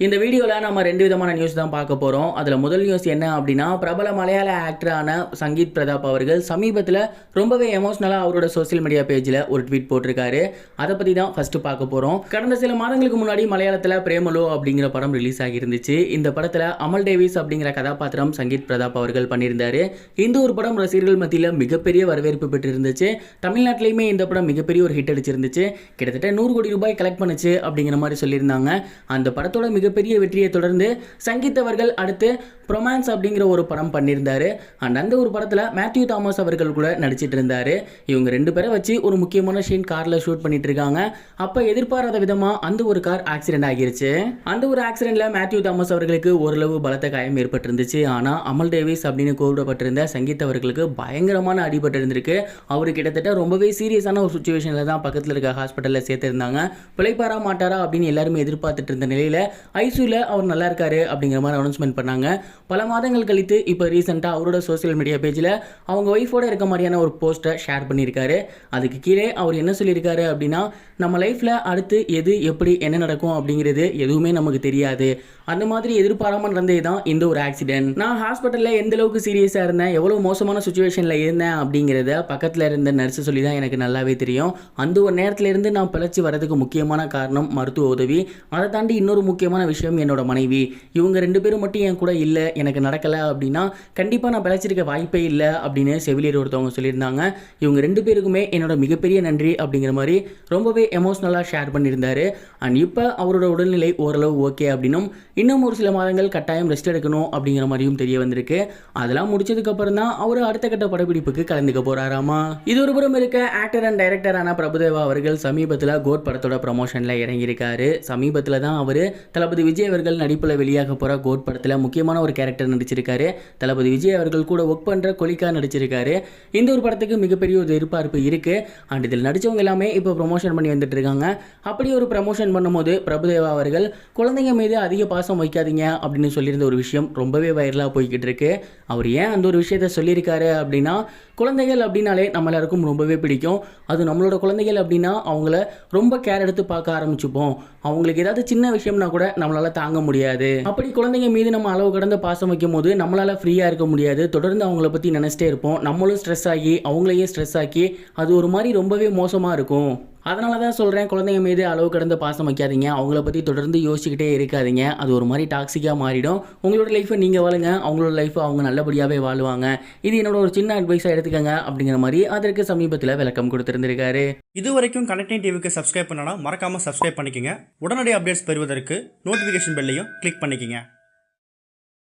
இந்த வீடியோவில் நம்ம ரெண்டு விதமான நியூஸ் தான் பார்க்க போகிறோம் அதில் முதல் நியூஸ் என்ன அப்படின்னா பிரபல மலையாள ஆக்டரான சங்கீத் பிரதாப் அவர்கள் சமீபத்தில் ரொம்பவே எமோஷ்னலாக அவரோட சோஷியல் மீடியா பேஜில் ஒரு ட்வீட் போட்டிருக்காரு. அதை பற்றி தான் ஃபஸ்ட்டு பார்க்க போகிறோம் கடந்த சில மாதங்களுக்கு முன்னாடி மலையாளத்தில் பிரேமலோ அப்படிங்கிற படம் ரிலீஸ் ஆகியிருந்துச்சு. இந்த படத்தில் அமல் டேவிஸ் அப்படிங்கிற கதாபாத்திரம் சங்கீத் பிரதாப் அவர்கள் பண்ணியிருந்தாரு. இந்த ஒரு படம் ரசிகர்கள் மத்தியில் மிகப்பெரிய வரவேற்பு பெற்றிருந்துச்சு. தமிழ்நாட்டிலையுமே இந்த படம் மிகப்பெரிய ஒரு ஹிட் அடிச்சிருந்துச்சு. கிட்டத்தட்ட நூறு கோடி ரூபாய் கலெக்ட் பண்ணுச்சு அப்படிங்கிற மாதிரி சொல்லியிருந்தாங்க. அந்த படத்தோட மிகப்பெரிய வெற்றியை தொடர்ந்து சங்கீத் அவர்கள் அடுத்து ப்ரொமான்ஸ் அப்படிங்கிற ஒரு படம் பண்ணியிருந்தாரு. அண்ட் அந்த ஒரு படத்தில் மேத்யூ தாமஸ் அவர்கள் கூட நடிச்சிட்டு இருந்தாரு. இவங்க ரெண்டு பேரை வச்சு ஒரு முக்கியமான ஷீன் காரில் ஷூட் பண்ணிட்டு இருக்காங்க. அப்போ எதிர்பாராத விதமாக அந்த ஒரு கார் ஆக்சிடென்ட் ஆகிருச்சு. அந்த ஒரு ஆக்சிடென்ட்ல மேத்யூ தாமஸ் அவர்களுக்கு ஓரளவு பலத்த காயம் ஏற்பட்டிருந்துச்சு. ஆனால் அமல் டேவிஸ் அப்படின்னு கூப்பிடப்பட்டிருந்த சங்கீத் அவர்களுக்கு பயங்கரமான அடிபட்டு இருந்திருக்கு. அவர் கிட்டத்தட்ட ரொம்பவே சீரியஸான ஒரு சுச்சுவேஷனில் தான் பக்கத்தில் இருக்க ஹாஸ்பிட்டலில் சேர்த்துருந்தாங்க. பிழைப்பாரா மாட்டாரா அப்படின்னு எல்லாருமே எதிர்பார்த்துட்டு இருந்த நிலையில் ஐசியூவில் அவர் நல்லா இருக்காரு அப்படிங்கிற மாதிரி அனௌன்ஸ்மெண்ட் பண்ணாங்க. பல மாதங்கள் கழித்து இப்போ ரீசெண்டாக அவரோட சோஷியல் மீடியா பேஜில் அவங்க ஒய்ஃபோட இருக்க மாதிரியான ஒரு போஸ்ட்டை ஷேர் பண்ணியிருக்காரு. அதுக்கு கீழே அவர் என்ன சொல்லியிருக்காரு அப்படின்னா நம்ம லைஃப்பில் அடுத்து எது எப்படி என்ன நடக்கும் அப்படிங்கிறது எதுவுமே நமக்கு தெரியாது. அந்த மாதிரி எதிர்பாராமல் நடந்தது தான் இந்த ஒரு ஆக்சிடென்ட் நான் ஹாஸ்பிட்டலில் எந்த அளவுக்கு சீரியஸாக இருந்தேன் எவ்வளோ மோசமான சுச்சுவேஷனில் இருந்தேன் அப்படிங்கிறத பக்கத்தில் இருந்த நர்ஸு சொல்லி தான் எனக்கு நல்லாவே தெரியும். அந்த ஒரு நேரத்துல இருந்து நான் பிழைச்சி வரதுக்கு முக்கியமான காரணம் மருத்துவ உதவி. அதை தாண்டி இன்னொரு முக்கியமான விஷயம் என்னோட மனைவி. இவங்க ரெண்டு பேரும் மட்டும் என் கூட இல்லை எனக்கு நடக்கலை அப்படின்னா கண்டிப்பாக நான் பிழைச்சிருக்க வாய்ப்பே இல்லை அப்படின்னு செவிலியர் ஒருத்தவங்க சொல்லியிருந்தாங்க. இவங்க ரெண்டு பேருக்குமே என்னோட மிகப்பெரிய நன்றி அப்படிங்கிற மாதிரி ரொம்பவே எமோஷ்னலாக ஷேர் பண்ணியிருந்தாரு. அண்ட் இப்போ அவரோட உடல்நிலை ஓரளவு ஓகே அப்படின்னும் இன்னும் ஒரு சில மாதங்கள் கட்டாயம் ரெஸ்ட் எடுக்கணும் அப்படிங்கிற மாதிரியும் தெரிய வந்திருக்கு. அதெல்லாம் முடிச்சதுக்கப்புறம் தான் அவர் அடுத்த கட்ட படப்பிடிப்புக்கு கலந்துக்க போறாராமா? இது ஒரு புறம் இருக்க ஆக்டர் அண்ட் டைரக்டரான பிரபுதேவா அவர்கள் சமீபத்தில் கோட் படத்தோட ப்ரமோஷனில் இறங்கியிருக்காரு. சமீபத்தில் தான் அவர் தளபதி விஜய் அவர்கள் நடிப்பில் வெளியாக போகிற கோட் படத்தில் முக்கியமான ஒரு கேரக்டர் நடிச்சிருக்காரு. தளபதி விஜய் அவர்கள் கூட ஒர்க் பண்ணுற கொலிக்கா நடிச்சிருக்காரு. இந்த ஒரு படத்துக்கு மிகப்பெரிய ஒரு எதிர்பார்ப்பு இருக்குது அண்ட் இதில் நடித்தவங்க எல்லாமே இப்போ ப்ரொமோஷன் பண்ணி வந்துட்டு இருக்காங்க. அப்படி ஒரு ப்ரமோஷன் பண்ணும்போது பிரபுதேவா அவர்கள் குழந்தைங்க மீது அதிக பாசம் வைக்காதீங்க அப்படின்னு சொல்லியிருந்த ஒரு விஷயம் ரொம்பவே வைரலாக போய்கிட்டு இருக்கு. அவர் ஏன் அந்த ஒரு விஷயத்த சொல்லியிருக்காரு அப்படின்னா குழந்தைகள் அப்படின்னாலே நம்ம எல்லாருக்கும் ரொம்பவே பிடிக்கும். அது நம்மளோட குழந்தைகள் அப்படின்னா அவங்கள ரொம்ப கேர் எடுத்து பார்க்க ஆரம்பிச்சுப்போம். அவங்களுக்கு ஏதாவது சின்ன விஷயம்னா கூட நம்மளால தாங்க முடியாது. அப்படி குழந்தைங்க மீது நம்ம அளவு கடந்த பாசம் வைக்கும் போது நம்மளால ஃப்ரீயாக இருக்க முடியாது. தொடர்ந்து அவங்கள பற்றி நினச்சிட்டே இருப்போம். நம்மளும் ஸ்ட்ரெஸ் ஆகி அவங்களையே ஸ்ட்ரெஸ் ஆக்கி அது ஒரு மாதிரி ரொம்பவே மோசமாக இருக்கும். அதனால தான் சொல்கிறேன் குழந்தைங்க மீது அளவு கடந்த பாசம் வைக்காதீங்க. அவங்கள பற்றி தொடர்ந்து யோசிச்சுக்கிட்டே இருக்காதீங்க. அது ஒரு மாதிரி டாக்ஸிக்காக மாறிடும். உங்களோட லைஃப்பை நீங்கள் வாழுங்க. அவங்களோட லைஃப்பை அவங்க நல்லபடியாகவே வாழுவாங்க. இது என்னோட ஒரு சின்ன அட்வைஸாக எடுத்துக்கங்க அப்படிங்கிற மாதிரி அதற்கு சமீபத்தில் விளக்கம் கொடுத்துருந்துருக்காரு. இது வரைக்கும் கனெக்டிங் டிவிக்கு சப்ஸ்கிரைப் பண்ணனா மறக்காமல் சப்ஸ்கிரைப் பண்ணிக்கங்க. உடனடி அப்டேட்ஸ் பெறுவதற்கு நோட்டிஃபிகேஷன் பெல்லையும் கிளிக் பண்ணிக்கங்க.